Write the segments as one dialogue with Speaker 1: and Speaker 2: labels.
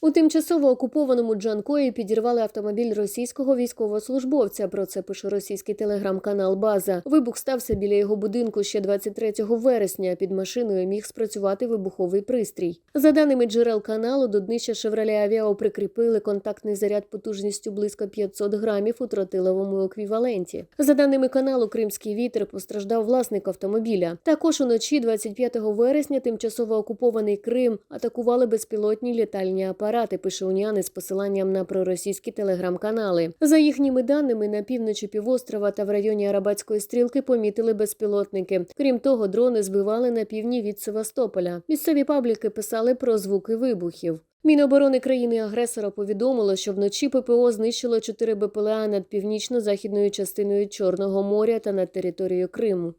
Speaker 1: У тимчасово окупованому Джанкої підірвали автомобіль російського військовослужбовця. Про це пише російський телеграм-канал База. Вибух стався біля його будинку ще 23 вересня. Під машиною міг спрацювати вибуховий пристрій. За даними джерел каналу, до днища Шевроле Авіао прикріпили контактний заряд потужністю близько 500 грамів у тротиловому еквіваленті. За даними каналу, Кримський вітер постраждав власник автомобіля. Також уночі, 25 вересня, тимчасово окупований Крим атакували безпілотні літальні апарати. Пише Уніани з посиланням на проросійські телеграм-канали. За їхніми даними, на півночі півострова та в районі Арабатської стрілки помітили безпілотники. Крім того, дрони збивали на півдні від Севастополя. Місцеві пабліки писали про звуки вибухів. Міноборони країни-агресора повідомило, що вночі ППО знищило 4 БПЛА над північно-західною частиною Чорного моря та над територією Криму.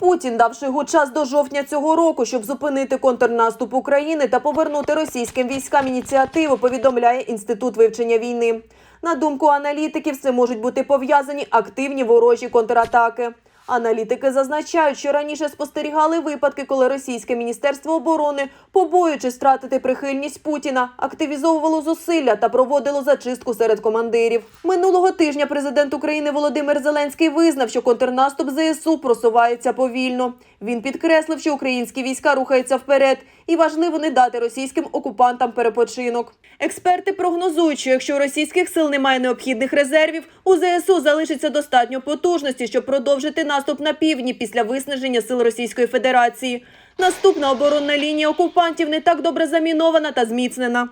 Speaker 2: Путін давши його час до жовтня цього року, щоб зупинити контрнаступ України та повернути російським військам ініціативу. Повідомляє інститут вивчення війни. На думку аналітиків, це можуть бути пов'язані активні ворожі контратаки. Аналітики зазначають, що раніше спостерігали випадки, коли російське міністерство оборони, побоюючись втратити прихильність Путіна, активізовувало зусилля та проводило зачистку серед командирів. Минулого тижня президент України Володимир Зеленський визнав, що контрнаступ ЗСУ просувається повільно. Він підкреслив, що українські війська рухаються вперед, і важливо не дати російським окупантам перепочинок. Експерти прогнозують, що якщо російських сил немає необхідних резервів, у ЗСУ залишиться достатньо потужності, щоб продовжити наступ на півдні після виснаження сил Російської Федерації. Наступна оборонна лінія окупантів не так добре замінована та зміцнена.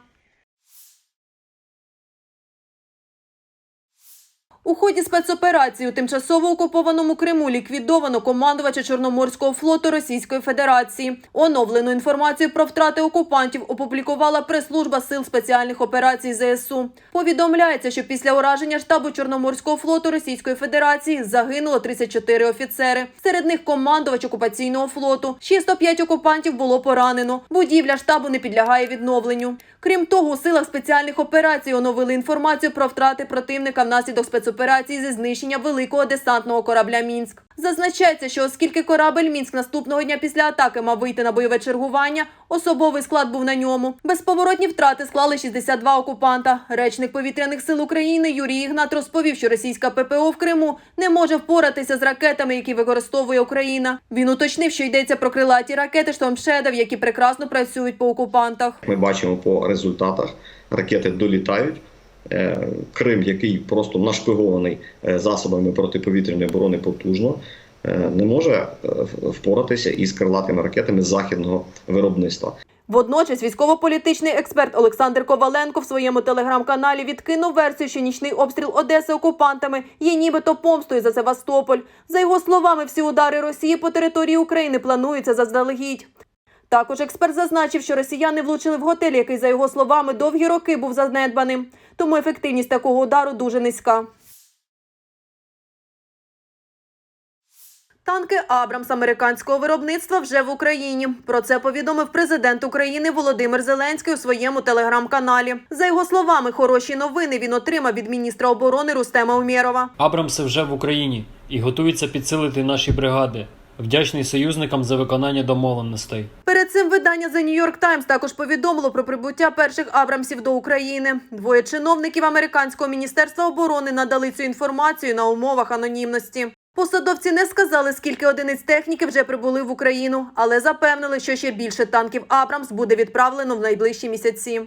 Speaker 2: У ході спецоперації у тимчасово окупованому Криму ліквідовано командувача Чорноморського флоту Російської Федерації. Оновлену інформацію про втрати окупантів опублікувала прес-служба сил спеціальних операцій ЗСУ. Повідомляється, що після ураження штабу Чорноморського флоту Російської Федерації загинуло 34 офіцери. Серед них командувач окупаційного флоту. Ще 105 окупантів було поранено. Будівля штабу не підлягає відновленню. Крім того, у силах спеціальних операцій оновили інформацію про втрати противника внаслідок спецоперації зі знищення великого десантного корабля Мінськ. Зазначається, що оскільки корабель Мінськ наступного дня після атаки мав вийти на бойове чергування, особовий склад був на ньому. Безповоротні втрати склали 62 окупанта. Речник повітряних сил України Юрій Ігнат розповів, що російська ППО в Криму не може впоратися з ракетами, які використовує Україна. Він уточнив, що йдеться про крилаті ракети «Штормшедов», які прекрасно працюють по окупантах.
Speaker 3: Ми бачимо по результатах, ракети долітають. Е, Крим, який просто нашпигований е, засобами протиповітряної оборони потужно, е, не може впоратися із крилатими ракетами західного виробництва.
Speaker 2: Водночас військово-політичний експерт Олександр Коваленко в своєму телеграм-каналі відкинув версію, що нічний обстріл Одеси окупантами є нібито помстою за Севастополь. За його словами, всі удари Росії по території України плануються заздалегідь. Також експерт зазначив, що росіяни влучили в готель, який, за його словами, довгі роки був занедбаним. Тому ефективність такого удару дуже низька. Танки Абрамс американського виробництва вже в Україні. Про це повідомив президент України Володимир Зеленський у своєму телеграм-каналі. За його словами, хороші новини він отримав від міністра оборони Рустема Умєрова.
Speaker 4: Абрамси вже в Україні і готуються підсилити наші бригади. Вдячний союзникам за виконання домовленостей.
Speaker 2: Перед цим видання The New York Times також повідомило про прибуття перших Абрамсів до України. Двоє чиновників американського міністерства оборони надали цю інформацію на умовах анонімності. Посадовці не сказали, скільки одиниць техніки вже прибули в Україну, але запевнили, що ще більше танків Абрамс буде відправлено в найближчі місяці.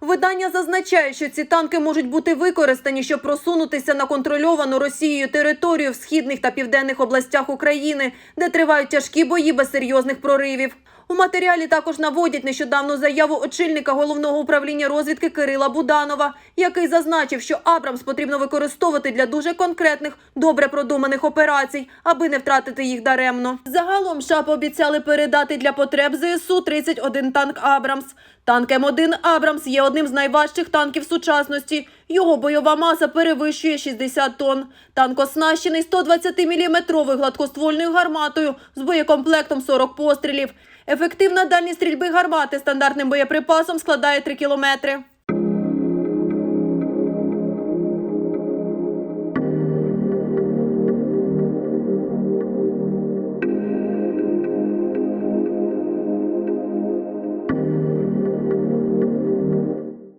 Speaker 2: Видання зазначає, що ці танки можуть бути використані, щоб просунутися на контрольовану Росією територію в східних та південних областях України, де тривають тяжкі бої без серйозних проривів. У матеріалі також наводять нещодавну заяву очільника головного управління розвідки Кирила Буданова, який зазначив, що Абрамс потрібно використовувати для дуже конкретних, добре продуманих операцій, аби не втратити їх даремно. Загалом США пообіцяли передати для потреб ЗСУ 31 танк Абрамс. Танк М1 Абрамс є одним з найважчих танків сучасності. Його бойова маса перевищує 60 тонн. Танк оснащений 120-мм гладкоствольною гарматою з боєкомплектом 40 пострілів. Ефективна дальність стрільби гармати стандартним боєприпасом складає 3 кілометри.